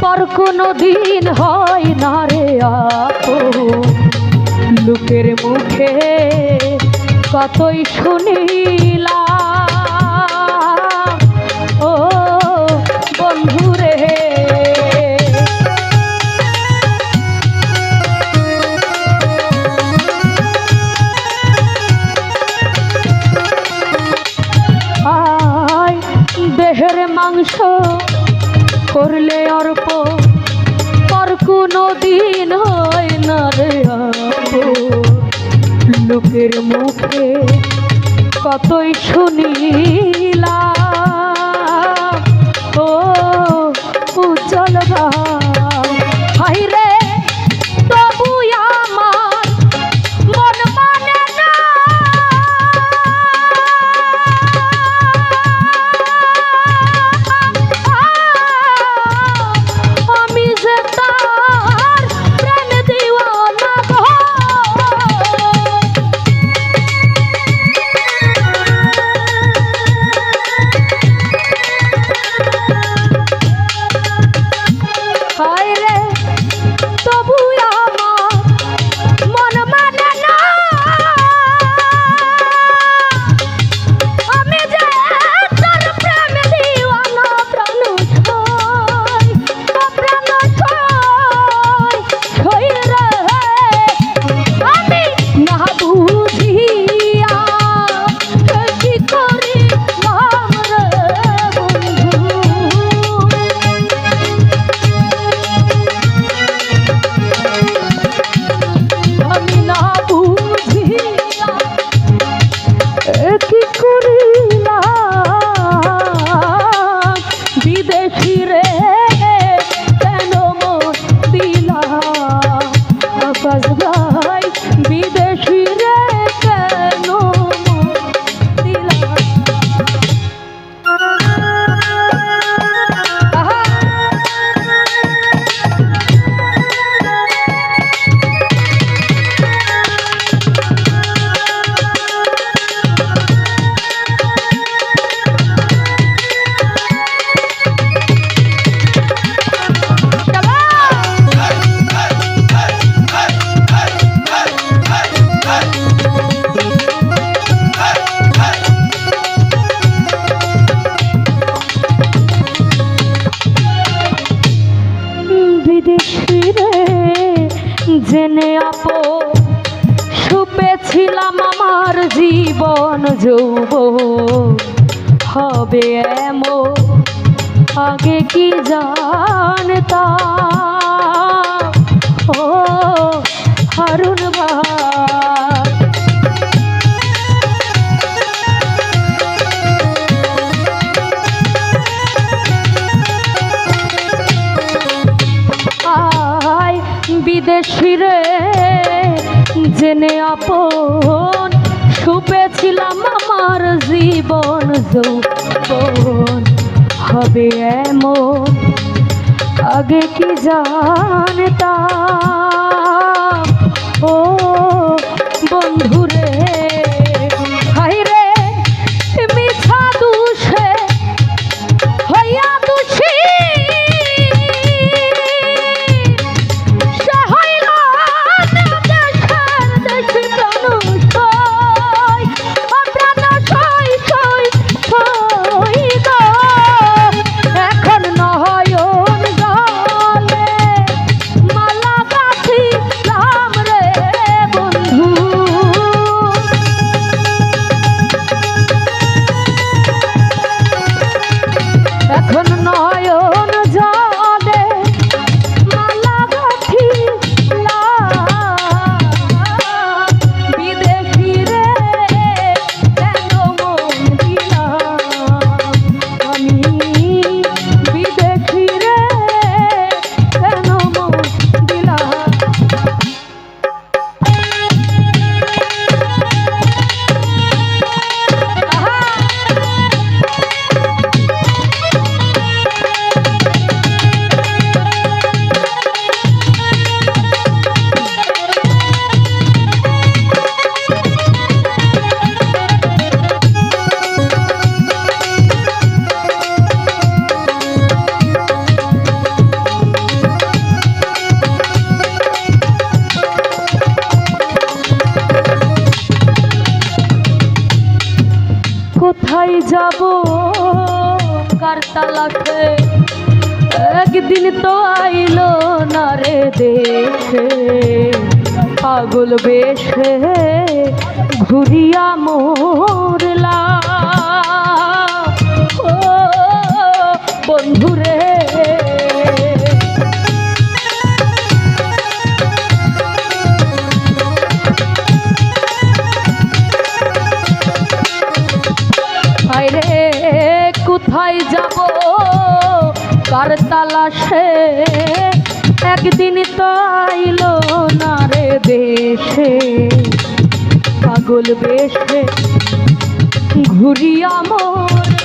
পর কোনো দিন হয় না রে আপন। লোকের মুখে কতই শুনিলাম। ও বন্ধুরে করলে অর্প পর কোনো দিন হয় না রে লোকের মুখে কতই শুনিলা ও উজ্জ্বল জেনে আপো সুপেছিলাম আমার জীবন যৌব হবে এমন আগে কি জানতা ও হারুন ভাই। বিদেশি রে। জেনে আপন সুপেছিলাম আমার জীবন যৌবন হবে এমন। আগে কি জানতাম? কোথায় যাব? কার তালাকে? একদিন তো আইলো না রে দেখে। পাগল বেশে ঘুরিয়া মোরলা। ও বন্ধুরে যাব? কার তালাশে? একদিন তো আইলো না রে দেশে। পাগল বেশে ঘুরিয়া মোরলা